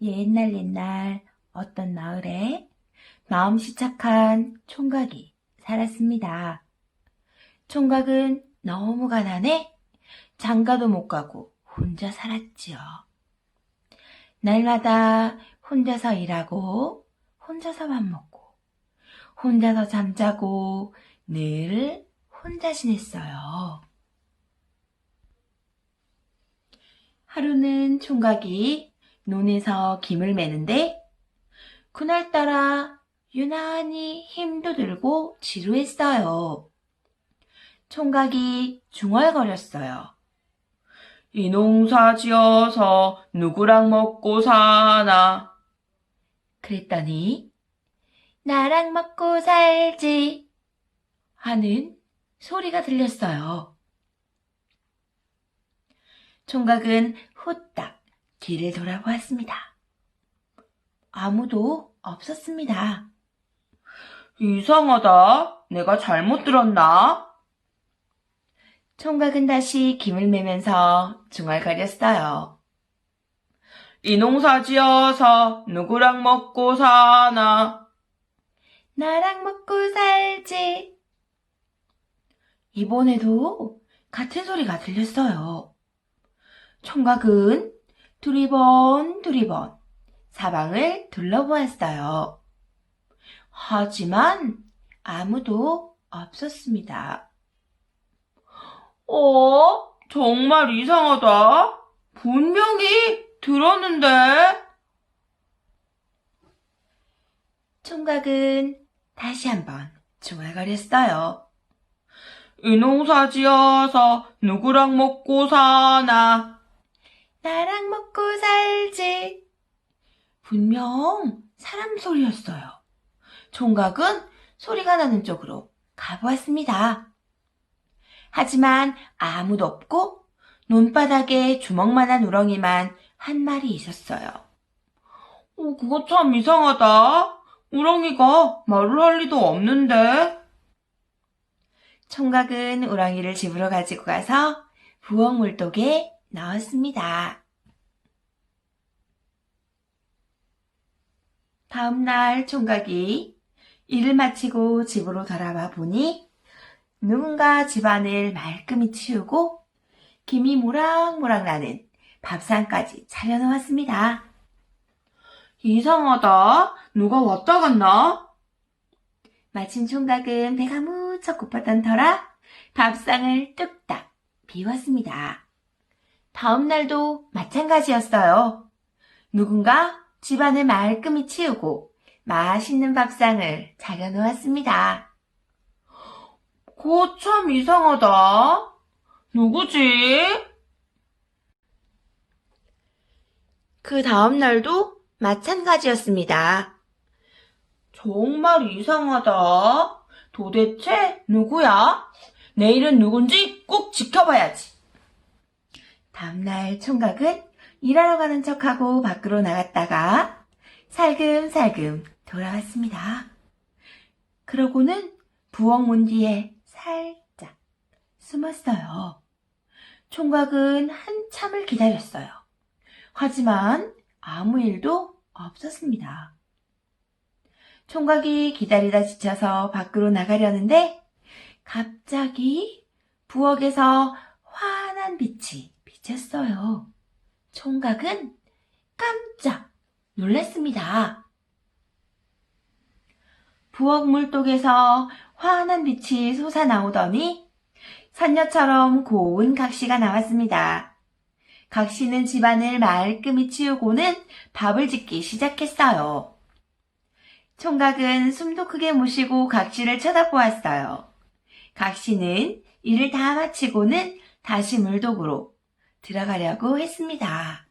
옛날 옛날 어떤 마을에 마음씨 착한 총각이 살았습니다. 총각은 너무 가난해 장가도 못 가고 혼자 살았지요. 날마다 혼자서 일하고 혼자서 밥 먹고 혼자서 잠자고 늘 혼자 지냈어요. 하루는 총각이 논에서 김을 매는데 그날따라 유난히 힘도 들고 지루했어요. 총각이 중얼거렸어요. 이 농사 지어서 누구랑 먹고 사나? 그랬더니 나랑 먹고 살지 하는 소리가 들렸어요. 총각은 후딱 뒤를 돌아보았습니다. 아무도 없었습니다. 이상하다. 내가 잘못 들었나? 총각은 다시 김을 매면서 중얼거렸어요. 이 농사 지어서 누구랑 먹고 사나? 나랑 먹고 살지. 이번에도 같은 소리가 들렸어요. 총각은 두리번 두리번 사방을 둘러보았어요. 하지만 아무도 없었습니다. 어? 정말 이상하다. 분명히 들었는데. 총각은 다시 한번 중얼거렸어요. 이 농사 지어서 누구랑 먹고 사나? 나랑 먹고 살지. 분명 사람 소리였어요. 총각은 소리가 나는 쪽으로 가보았습니다. 하지만 아무도 없고 논바닥에 주먹만한 우렁이만 한 마리 있었어요. 어, 그거 참 이상하다. 우렁이가 말을 할 리도 없는데. 총각은 우렁이를 집으로 가지고 가서 부엌 물독에 넣었습니다. 다음날 총각이 일을 마치고 집으로 돌아와 보니 누군가 집안을 말끔히 치우고 김이 모락모락 나는 밥상까지 차려놓았습니다. 이상하다. 누가 왔다 갔나? 마침 총각은 배가 무척 고팠던 터라 밥상을 뚝딱 비웠습니다. 다음 날도 마찬가지였어요. 누군가 집안을 말끔히 치우고 맛있는 밥상을 차려놓았습니다. 그거 참 이상하다. 누구지? 그 다음 날도 마찬가지였습니다. 정말 이상하다. 도대체 누구야? 내일은 누군지 꼭 지켜봐야지. 다음날 총각은 일하러 가는 척하고 밖으로 나갔다가 살금살금 돌아왔습니다. 그러고는 부엌 문 뒤에 살짝 숨었어요. 총각은 한참을 기다렸어요. 하지만 아무 일도 없었습니다. 총각이 기다리다 지쳐서 밖으로 나가려는데 갑자기 부엌에서 환한 빛이 비쳤어요. 총각은 깜짝 놀랐습니다. 부엌 물독에서 환한 빛이 솟아나오더니 선녀처럼 고운 각시가 나왔습니다. 각시는 집안을 말끔히 치우고는 밥을 짓기 시작했어요. 총각은 숨도 크게 모시고 각시를 쳐다보았어요. 각시는 일을 다 마치고는 다시 물독으로 들어가려고 했습니다.